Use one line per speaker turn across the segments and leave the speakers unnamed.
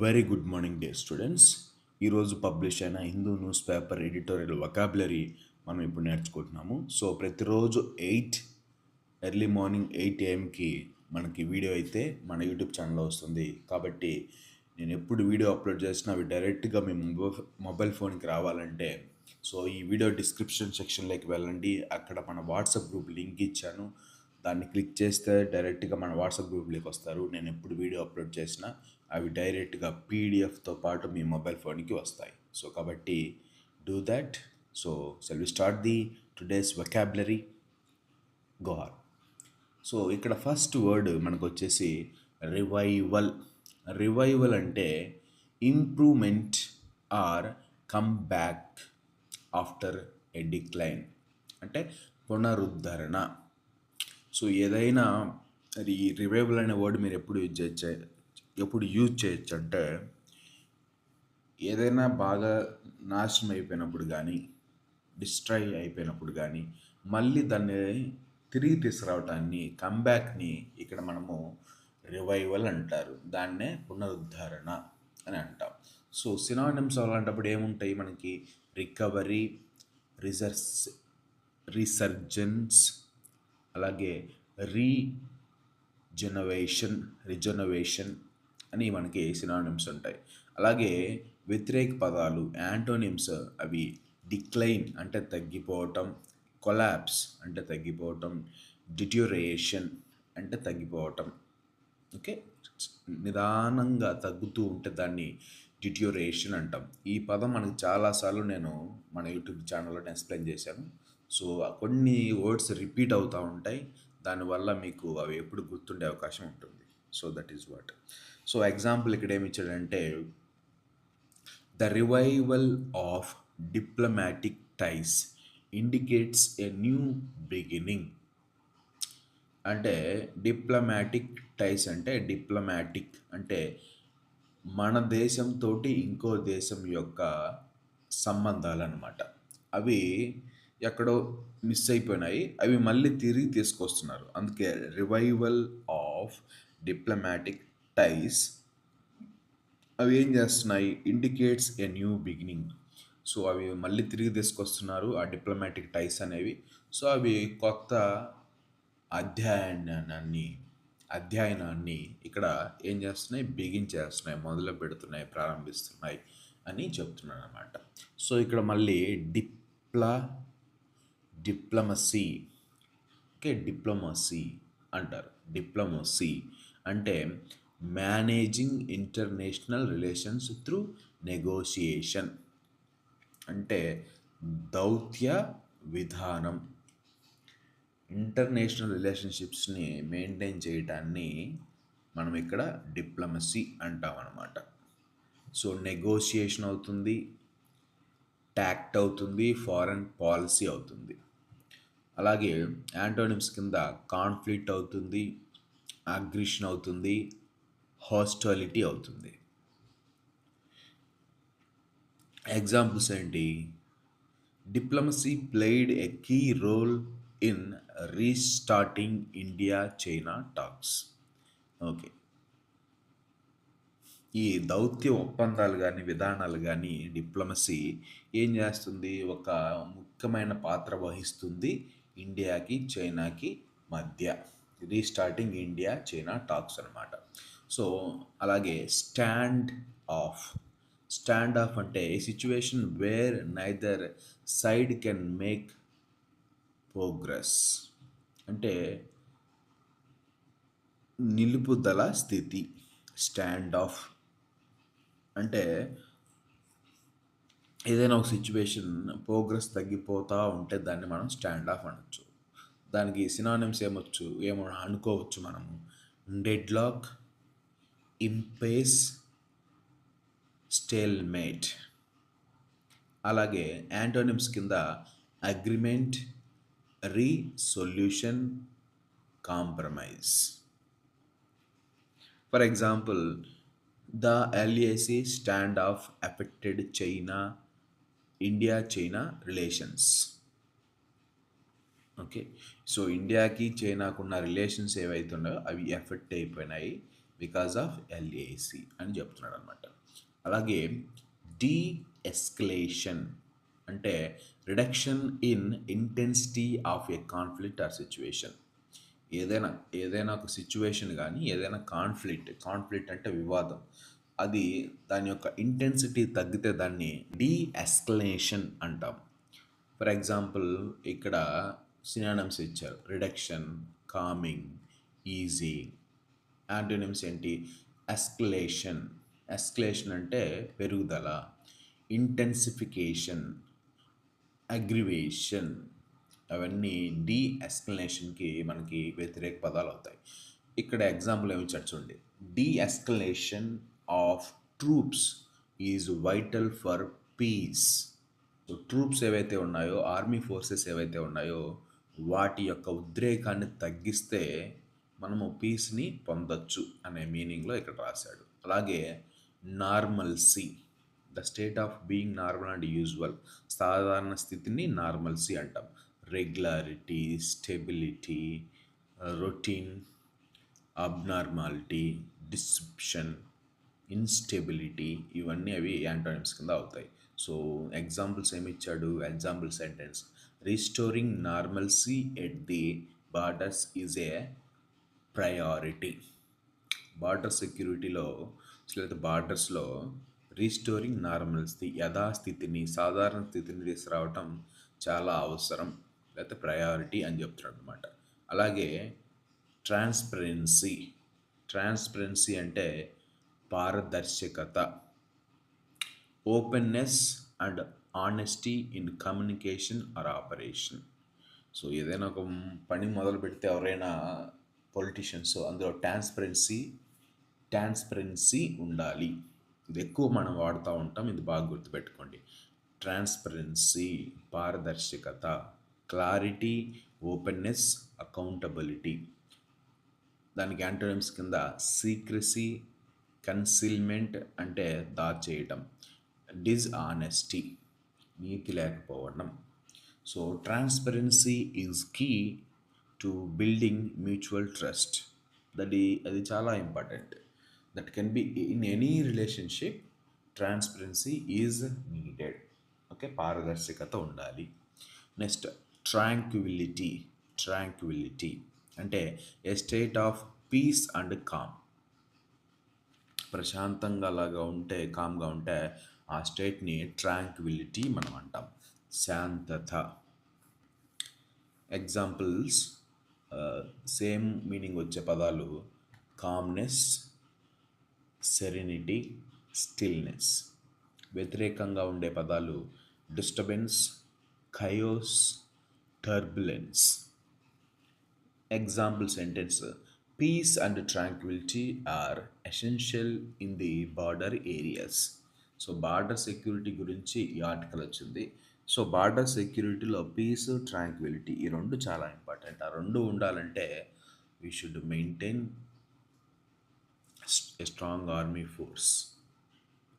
Very good morning dear students ఈరోజు publish అయిన Hindu news paper editorial vocabulary మనం ఇప్పుడు నేర్చుకుంటున్నాము. సో ప్రతిరోజు ఎయిట్ ఎర్లీ మార్నింగ్ ఎయిట్ ఏఎంకి మనకి వీడియో అయితే మన యూట్యూబ్ ఛానల్లో వస్తుంది. కాబట్టి నేను ఎప్పుడు వీడియో అప్లోడ్ చేసినా అవి డైరెక్ట్గా మీ మొబైల్ మొబైల్ ఫోన్కి రావాలంటే సో ఈ వీడియో డిస్క్రిప్షన్ సెక్షన్లోకి వెళ్ళండి. అక్కడ మన వాట్సాప్ గ్రూప్ లింక్ ఇచ్చాను. దాన్ని క్లిక్ చేస్తే డైరెక్ట్గా మన వాట్సాప్ గ్రూప్లోకి వస్తారు. నేను ఎప్పుడు వీడియో అప్లోడ్ చేసినా అవి డైరెక్ట్గా పీడిఎఫ్తో పాటు మీ మొబైల్ ఫోన్కి వస్తాయి. సో కాబట్టి do that. So shall we start the today's vocabulary? గోహార్ so ఇక్కడ ఫస్ట్ వర్డ్ మనకు వచ్చేసి రివైవల్. రివైవల్ అంటే improvement or come back after a decline. అంటే పునరుద్ధరణ. సో ఏదైనా ఈ రివైవల్ అనే వర్డ్ మీరు ఎప్పుడు యూజ్ చేయొచ్చు ఎప్పుడు యూజ్ చేయొచ్చు అంటే ఏదైనా బాగా నాశనం అయిపోయినప్పుడు కానీ డిస్ట్రాయ్ అయిపోయినప్పుడు కానీ మళ్ళీ దాన్ని తిరిగి తీసుకురావటాన్ని కంబ్యాక్ని ఇక్కడ మనము రివైవల్ అంటారు. దాన్నే పునరుద్ధరణ అని అంటాం. సో సినానిమ్స్ అలాంటప్పుడు ఏముంటాయి మనకి? రికవరీ రిజర్స్ రీసర్జెన్స్ అలాగే రీజనవేషన్ రిజనవేషన్ అని మనకి సినానిమ్స్ ఉంటాయి. అలాగే వ్యతిరేక పదాలు యాంటోనిమ్స్ అవి డిక్లైన్ అంటే తగ్గిపోవటం కొలాప్స్ అంటే తగ్గిపోవటం డిట్యూరేషన్ అంటే తగ్గిపోవటం. ఓకే? నిదానంగా తగ్గుతూ ఉంటే దాన్ని డిట్యూరేషన్ అంటాం. ఈ పదం మనకి చాలాసార్లు నేను మన యూట్యూబ్ ఛానల్లో ఎక్స్ప్లెయిన్ చేశాను. సో కొన్ని వర్డ్స్ రిపీట్ అవుతూ ఉంటాయి. దానివల్ల మీకు అవి ఎప్పుడు గుర్తుండే అవకాశం ఉంటుంది. So that is what so example ఇక్కడ ఏమి ఇచ్చాడంటే the revival of diplomatic ties indicates a new beginning అంటే డిప్లొమాటిక్ టైస్ అంటే డిప్లొమాటిక్ అంటే మన దేశంతో ఇంకో దేశం యొక్క సంబంధాలు అనమాట అవి ఎక్కడో మిస్ అయిపోయినాయి. అవి మళ్ళీ తిరిగి తీసుకొస్తున్నారు. అందుకే రివైవల్ ఆఫ్ డిప్లొమాటిక్ టైస్ అవి ఏం చేస్తున్నాయి? Indicates a new beginning so అవి మళ్ళీ తిరిగి తీసుకొస్తున్నారు ఆ డిప్లొమాటిక్ టైస్ అనేవి. సో అవి కొత్త అధ్యయనాన్ని అధ్యయనాన్ని ఇక్కడ ఏం చేస్తున్నాయి? బిగిన్ చేస్తున్నాయి మొదలు పెడుతున్నాయి ప్రారంభిస్తున్నాయి అని చెప్తున్నాను అనమాట సో ఇక్కడ మళ్ళీ డిప్లా డిప్లమసీ ఓకే డిప్లొమసీ అంటారు. డిప్లొమసీ అంటే managing international relations through negotiation. అంటే దౌత్య విధానం. ఇంటర్నేషనల్ రిలేషన్షిప్స్ని మెయింటైన్ చేయటాన్ని మనం ఇక్కడ డిప్లొమసీ అంటాం అనమాట సో నెగోషియేషన్ అవుతుంది ట్యాక్ట్ అవుతుంది ఫారెన్ పాలసీ అవుతుంది. అలాగే యాంటోనిమ్స్ కింద కాన్ఫ్లిక్ట్ అవుతుంది అగ్రిషన్ అవుతుంది హాస్టాలిటీ అవుతుంది. ఎగ్జాంపుల్స్ ఏంటి? Diplomacy played a key role in restarting India China talks okay ఈ దౌత్య ఒప్పందాలు కానీ విధానాలు కానీ డిప్లొమసీ ఏం చేస్తుంది? ఒక ముఖ్యమైన పాత్ర వహిస్తుంది ఇండియాకి చైనాకి మధ్య. రీస్టార్టింగ్ ఇండియా చైనా టాక్స్ అనమాట సో అలాగే స్టాండ్ ఆఫ్ స్టాండ్ ఆఫ్ అంటే situation where neither side can make progress అంటే నిలుపుదల స్థితి. స్టాండ్ ఆఫ్ అంటే ఏదైనా ఒక సిచ్యువేషన్ ప్రోగ్రెస్ తగ్గిపోతూ ఉంటే దాన్ని మనం స్టాండ్ ఆఫ్ అనొచ్చు. దానికి సినానిమ్స్ ఏమొచ్చు ఏమో అనుకోవచ్చు మనము. డెడ్ లాక్ ఇంపేస్ స్టేల్మేట్ అలాగే యాంటోనిమ్స్ కింద agreement resolution compromise for example the LAC standoff affected China India China relations okay so ఇండియాకి చైనాకు ఉన్న రిలేషన్స్ ఏవైతున్నాయో అవి ఎఫెక్ట్ అయిపోయినాయి బికాస్ ఆఫ్ ఎల్ఏసి అని చెప్తున్నాడు అనమాట అలాగే డీ ఎస్కలేషన్ అంటే reduction in intensity of a conflict or situation. ఏదైనా ఏదైనా ఒక సిచ్యువేషన్ కానీ ఏదైనా కాన్ఫ్లిక్ట్ కాన్ఫ్లిక్ట్ అంటే వివాదం. అది దాని యొక్క ఇంటెన్సిటీ తగ్గితే దాన్ని డీ ఎస్కలేషన్ అంటాం. ఫర్ ఎగ్జాంపుల్ ఇక్కడ సినానమ్స్ ఇచ్చారు. రిడక్షన్ కామింగ్ ఈజీ యాంటోనిమ్స్ ఏంటి? ఎస్కలేషన్ ఎస్కలేషన్ అంటే పెరుగుదల. ఇంటెన్సిఫికేషన్ అగ్రివేషన్ అవన్నీ డీ ఎస్కలేషన్కి మనకి వ్యతిరేక పదాలు అవుతాయి. ఇక్కడ ఎగ్జాంపుల్ ఏమి చూడండి. De-escalation of troops is vital for peace troops ఏవైతే ఉన్నాయో ఆర్మీ ఫోర్సెస్ ఏవైతే ఉన్నాయో వాటి యొక్క ఉద్రేకాన్ని తగ్గిస్తే మనము పీస్ని పొందొచ్చు అనే మీనింగ్లో ఇక్కడ రాశాడు. అలాగే normalcy the state of being normal and usual సాధారణ స్థితిని నార్మల్సీ అంటాం. Regularity stability routine abnormality description instability ఇవన్నీ అవి యాంటోనిమ్స్ కింద అవుతాయి. సో ఎగ్జాంపుల్స్ ఏమి ఇచ్చాడు? Example sentence restoring normalcy at the borders is a priority border సెక్యూరిటీలో లేదా బార్డర్స్లో రీస్టోరింగ్ నార్మల్స్ది యథాస్థితిని సాధారణ స్థితిని తీసుకురావటం చాలా అవసరం లేకపోతే ప్రయారిటీ అని చెప్తున్నాడు అనమాట అలాగే ట్రాన్స్పరెన్సీ ట్రాన్స్పరెన్సీ అంటే పారదర్శకత openness and honesty in communication or operation so ఏదైనా ఒక పని మొదలు పెడితే ఎవరైనా పొలిటీషియన్స్ అందులో ట్రాన్స్పరెన్సీ ట్రాన్స్పరెన్సీ ఉండాలి. ఇది ఎక్కువ మనం వాడుతూ ఉంటాం ఇది బాగా గుర్తుపెట్టుకోండి. ట్రాన్స్పరెన్సీ పారదర్శకత క్లారిటీ ఓపెన్నెస్ అకౌంటబిలిటీ దానికి యాంటోనిమ్స్ కింద సీక్రసీ కన్సిల్మెంట్ అంటే దాచేయటం. డిస్ఆనెస్టీ నీతి లేకపోవడం. So transparency is key to building mutual trust that అది చాలా important that can be in any relationship transparency is needed okay పారదర్శకత ఉండాలి. నెక్స్ట్ ట్రాంక్విలిటీ ట్రాంక్విలిటీ అంటే a state of peace and calm ప్రశాంతంగా అలాగా ఉంటే కామ్గా ఉంటే ఆ స్టేట్ని ట్రాంక్విలిటీ మనం అంటాం. శాంతత. ఎగ్జాంపుల్స్ సేమ్ మీనింగ్ వచ్చే పదాలు కామ్నెస్ సెరెనిటీ స్టిల్నెస్ వ్యతిరేకంగా ఉండే పదాలు disturbance chaos turbulence example sentence peace and tranquillity are essential in the border areas so border security గురించి ఈ ఆర్టికల్ వచ్చింది. సో బార్డర్ సెక్యూరిటీలో పీస్ ట్రాంక్విలిటీ ఈ రెండు చాలా ఇంపార్టెంట్. ఆ రెండు ఉండాలంటే we should maintain strong army force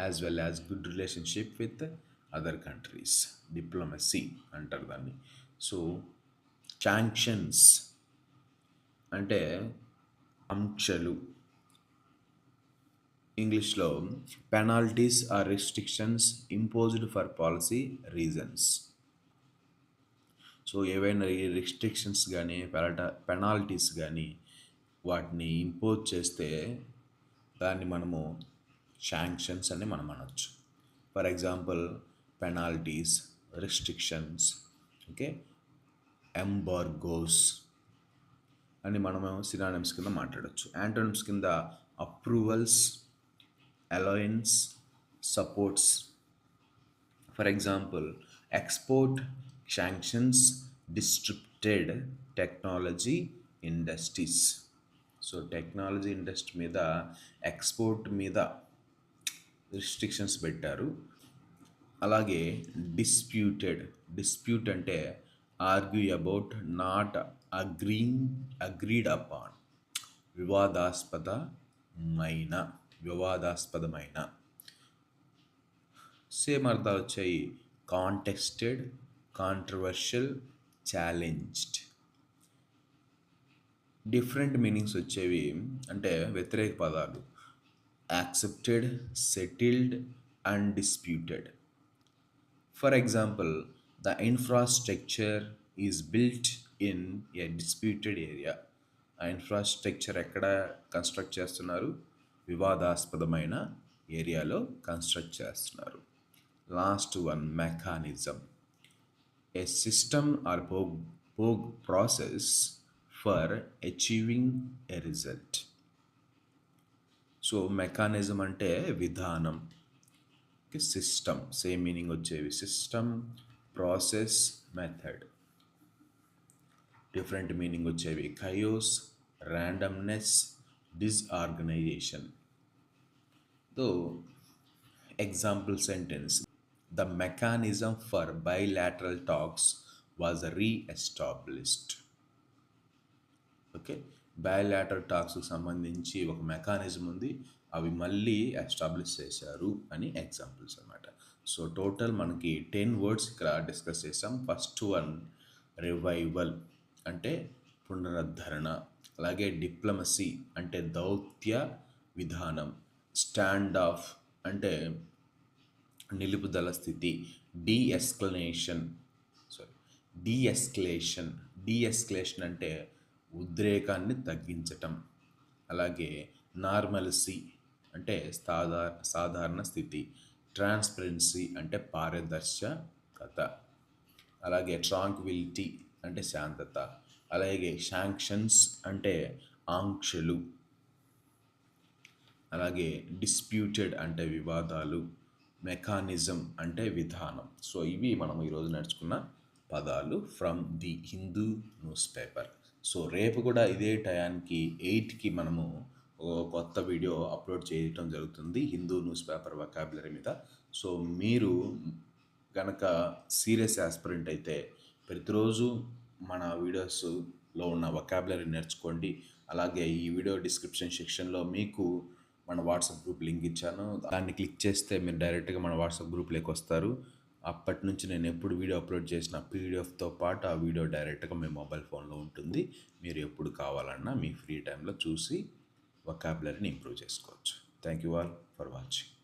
force well as good relationship with with other countries diplomacy అంటారు దాన్ని. సో శాంక్షన్స్ అంటే అంక్షలు ఇంగ్లీష్లో penalties or restrictions imposed for policy reasons so ఏవైనా రిస్ట్రిక్షన్స్ కానీ పెనట పెనాల్టీస్ కానీ వాటిని ఇంపోజ్ చేస్తే దాన్ని మనము శాంక్షన్స్ అని మనం అనొచ్చు. For example penalties restrictions okay? Embargoes అని మనము సినానిమ్స్ కింద మాట్లాడచ్చు. యాంటోనిమ్స్ కింద approvals alliance supports for example export sanctions disrupted technology industries so technology industry మీద ఎక్స్పోర్ట్ మీద రిస్ట్రిక్షన్స్ పెట్టారు. అలాగే డిస్ప్యూటెడ్ డిస్ప్యూట్ అంటే argue about not agreeing agreed upon వివాదాస్పదమైన వివాదాస్పదమైన. సేమ్ అర్థాలు వచ్చాయి contested controversial challenged. Different meanings వచ్చేవి అంటే వ్యతిరేక పదాలు. Accepted settled and disputed for example the infrastructure is built in a disputed area. ఆ ఇన్ఫ్రాస్ట్రక్చర్ ఎక్కడ కన్స్ట్రక్ట్ చేస్తున్నారు? వివాదాస్పదమైన ఏరియాలో కన్స్ట్రక్ట్ చేస్తున్నారు. Last one mechanism a system or Pogue Pogue process for achieving a result so mechanism అంటే విధానం. System same meaning వచ్చేవి. System process method different meaning వచ్చేవి. Chaos randomness డిస్ఆర్గనైజేషన్తో example sentence the mechanism for bilateral talks was reestablished okay bilateral టాక్స్కి సంబంధించి ఒక mechanism ఉంది. అవి మళ్ళీ establish చేశారు అని ఎగ్జాంపుల్స్ అనమాట సో టోటల్ మనకి టెన్ వర్డ్స్ ఇక్కడ డిస్కస్ చేసాం ఫస్ట్ వన్ రివైవల్ అంటే పునరుద్ధరణ. అలాగే డిప్లొమసీ అంటే దౌత్య విధానం స్టాండ్ ఆఫ్ అంటే నిలుపుదల స్థితి డీఎస్కలేషన్ సారీ డీఎస్కలేషన్ డీఎస్కలేషన్ అంటే ఉద్రేకాన్ని తగ్గించటం అలాగే నార్మల్సీ అంటే సాధార సాధారణ స్థితి ట్రాన్స్పరెన్సీ అంటే పారదర్శకత అలాగే ట్రాంక్విలిటీ అంటే శాంతత అలాగే శాంక్షన్స్ అంటే ఆంక్షలు అలాగే డిస్ప్యూటెడ్ అంటే వివాదాలు మెకానిజం అంటే విధానం. సో ఇవి మనం ఈరోజు నేర్చుకున్న పదాలు from the Hindu newspaper so రేపు కూడా ఇదే టయానికి ఎయిట్కి మనము ఒక కొత్త వీడియో అప్లోడ్ చేయటం జరుగుతుంది హిందూ న్యూస్ పేపర్ వకాబులరీ మీద. సో మీరు కనుక సీరియస్ యాస్పిరెంట్ అయితే ప్రతిరోజు మన వీడియోస్లో ఉన్న వకాబులరీ నేర్చుకోండి. అలాగే ఈ వీడియో డిస్క్రిప్షన్ సెక్షన్లో మీకు మన వాట్సాప్ గ్రూప్ లింక్ ఇచ్చాను. దాన్ని క్లిక్ చేస్తే మీరు డైరెక్ట్గా మన వాట్సాప్ గ్రూప్లోకి వస్తారు. అప్పటి నుంచి నేను ఎప్పుడు వీడియో అప్లోడ్ చేసిన పీడిఎఫ్తో పాటు ఆ వీడియో డైరెక్ట్గా మీ మొబైల్ ఫోన్లో ఉంటుంది. మీరు ఎప్పుడు కావాలన్నా మీ ఫ్రీ టైంలో చూసి వకాబులరీని ఇంప్రూవ్ చేసుకోవచ్చు. Thank you all for watching